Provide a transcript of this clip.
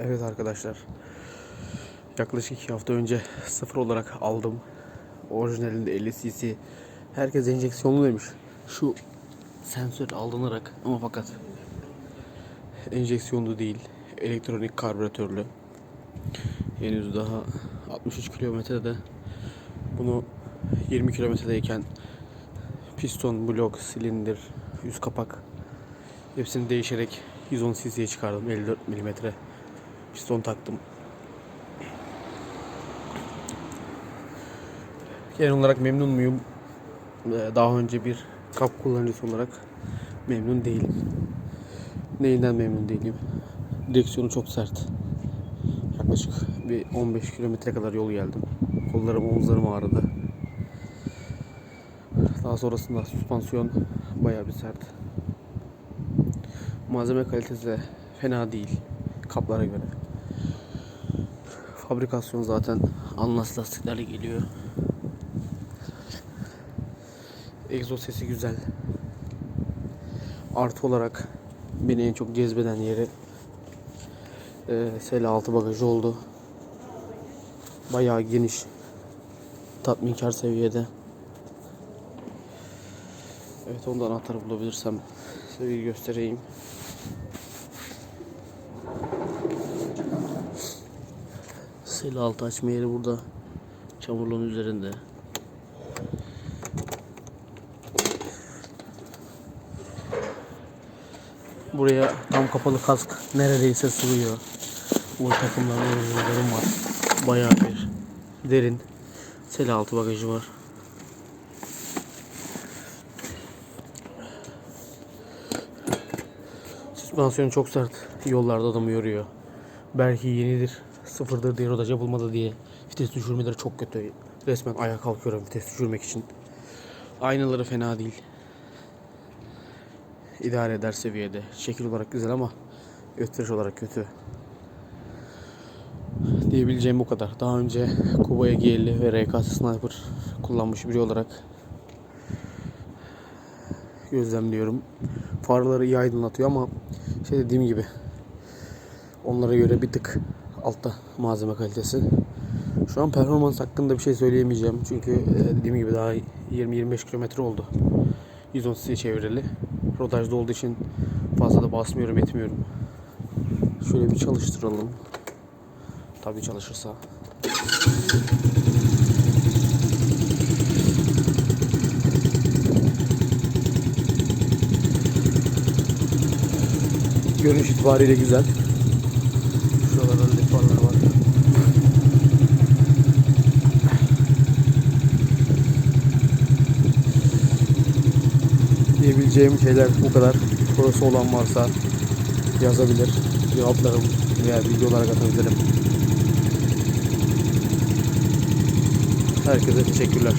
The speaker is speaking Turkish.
Evet arkadaşlar. Yaklaşık iki hafta önce sıfır olarak aldım. Orijinalinde 50 cc. Herkes enjeksiyonlu demiş. Şu sensör aldınarak ama fakat enjeksiyonlu değil. Elektronik karbüratörlü. Henüz daha 63 kilometrede bunu 20 kilometredeyken piston, blok, silindir, yüz kapak hepsini değişerek 110 cc'ye çıkardım 54 milimetre piston taktım. Genel olarak memnun muyum? Ee, Daha önce bir kap kullanıcısı olarak memnun değilim. Neyinden memnun değilim? Direksiyonu çok sert. Yaklaşık bir 15 kilometre kadar yol geldim. Kollarım, omuzlarım ağrıdı. Daha sonrasında süspansiyon bayağı bir sert. Malzeme kalitesi de fena değil kaplara göre. Fabrikasyon zaten Anlas lastiklerle geliyor. Egzoz sesi güzel. Artı olarak beni en çok cezbeden yeri e, sel altı bagajı oldu. Bayağı geniş. Tatminkar seviyede. Evet ondan anahtarı bulabilirsem size göstereyim. Sel altı açma yeri burada. Çamurluğun üzerinde. Buraya tam kapalı kask neredeyse sığıyor. Bu takımların ürünlerim var. Bayağı bir derin sel altı bagajı var. Süspansiyon çok sert. Yollarda adamı yoruyor. Belki yenidir, sıfırdır diye rodaja bulmadı diye. Vites düşürmeleri çok kötü. Resmen ayağa kalkıyorum vites düşürmek için. Aynaları fena değil. İdare eder seviyede. Şekil olarak güzel ama gösteriş olarak kötü. Diyebileceğim bu kadar. Daha önce Kuba Ege'li ve RKS Sniper kullanmış biri olarak gözlemliyorum. Farları iyi aydınlatıyor ama şey dediğim gibi onlara göre bir tık altta malzeme kalitesi. Şu an performans hakkında bir şey söyleyemeyeceğim. Çünkü e, dediğim gibi daha 20-25 kilometre oldu. 110 cc çevrili. Rodajda olduğu için fazla da basmıyorum etmiyorum. Şöyle bir çalıştıralım. Tabii çalışırsa. Görünüş itibariyle güzel. Diyebileceğim şeyler bu kadar. Sorusu olan varsa yazabilir. Cevaplarım veya video olarak atabilirim. Herkese teşekkürler.